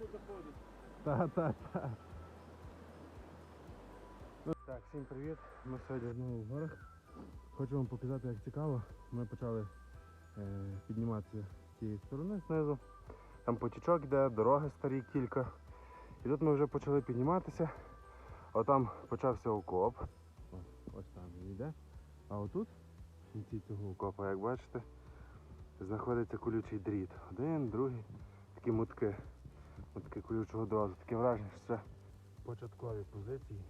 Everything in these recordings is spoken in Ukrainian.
тут заходить. Та, та, та. Ну, так, всім привіт. Ми сьогодні знову в горах. Хочу вам показати, як цікаво. Ми почали е, підніматися з тієї сторони знизу. Там потічок йде, дороги старі кілька. І тут ми вже почали підніматися. А там почався окоп. Ось там він йде. А отут, в кінці цього окопа, як бачите, знаходиться колючий дріт. Один, другий, такі мутки. Мутки колючого дроту. Таке враження, що це початкові позиції.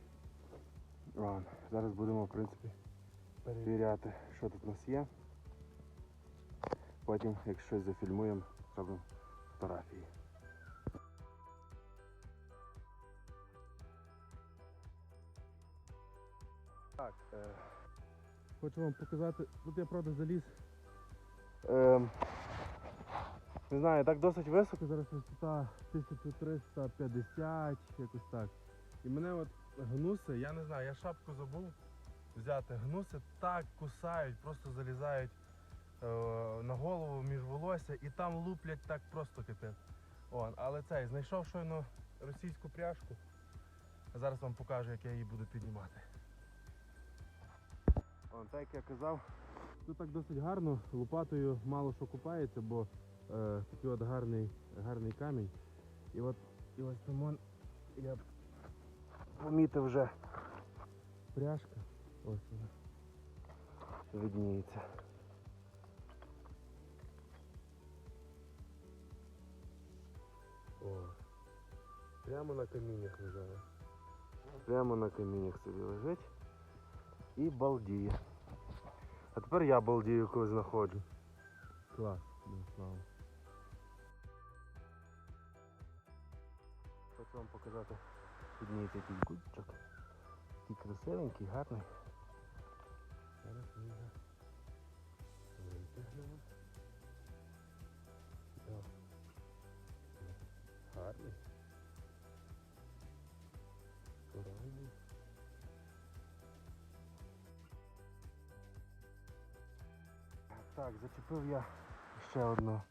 Ладно, зараз будемо, в принципі, перевіряти, що тут у нас є. Потім, як щось зафільмуємо, зробимо фотографії. Так, е, хочу вам показати, тут я правда заліз. Е, не знаю, так досить високо, зараз висота 1350, якось так. І мене от гнуси, я не знаю, я шапку забув взяти. Гнуси так кусають, просто залізають е, на голову між волосся і там луплять так просто капець. Але цей, знайшов щойно російську пряжку. Зараз вам покажу, як я її буду піднімати. О, так як я казав, тут так досить гарно, лопатою мало що купається, бо е, такий от гарний, гарний камінь. І от і ось там он, я помітив вже пряжка. Ось вона. Видніється. О, прямо на каміннях лежала. Прямо на каміннях собі лежить і балдіє. А тепер я балдію, коли знаходжу. Клас, ну, слава. Вам показати підніється якийсь гудчик. Такий красивенький, гарний. Зараз ми його витягнемо. Гарний. Коронний. Так, зачепив я ще одну,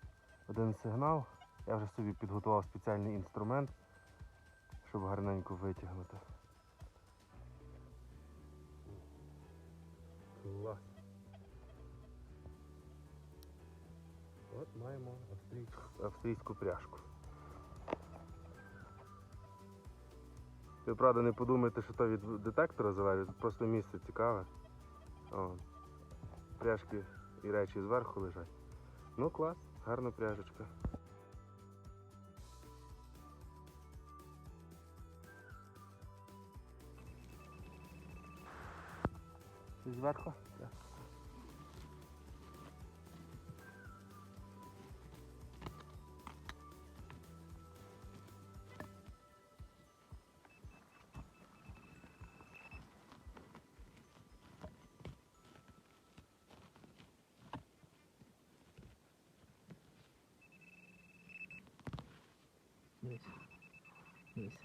один сигнал. Я вже собі підготував спеціальний інструмент, щоб гарненько витягнути. Клас. От маємо австрійську, австрійську пряжку. Ви правда не подумайте, що то від детектора залежить, просто місце цікаве. О, пряжки і речі зверху лежать. Ну клас, гарна пряжечка. Ти зверху? Так. Дивись. Дивись.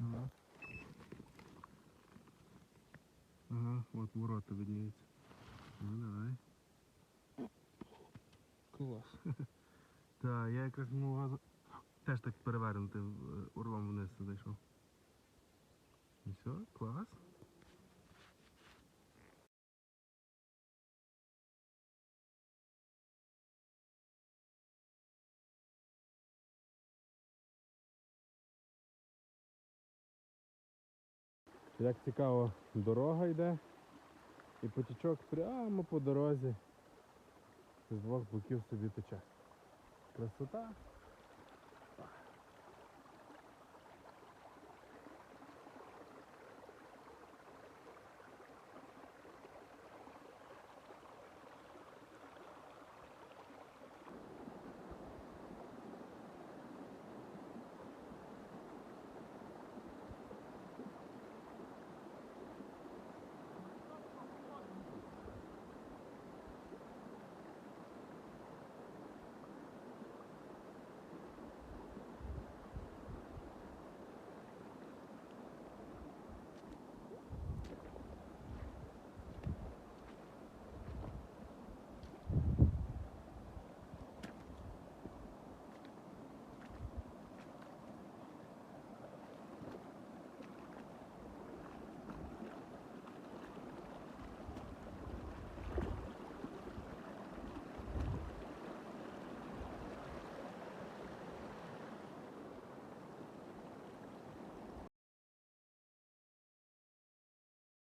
Ага. От ворота видніються. Ну давай. Клас. Так, я якраз газу. Теж так перевернути, в- урлом вниз зайшов. І все, клас. Як цікаво, дорога йде і потічок прямо по дорозі з двох боків собі тече. Красота.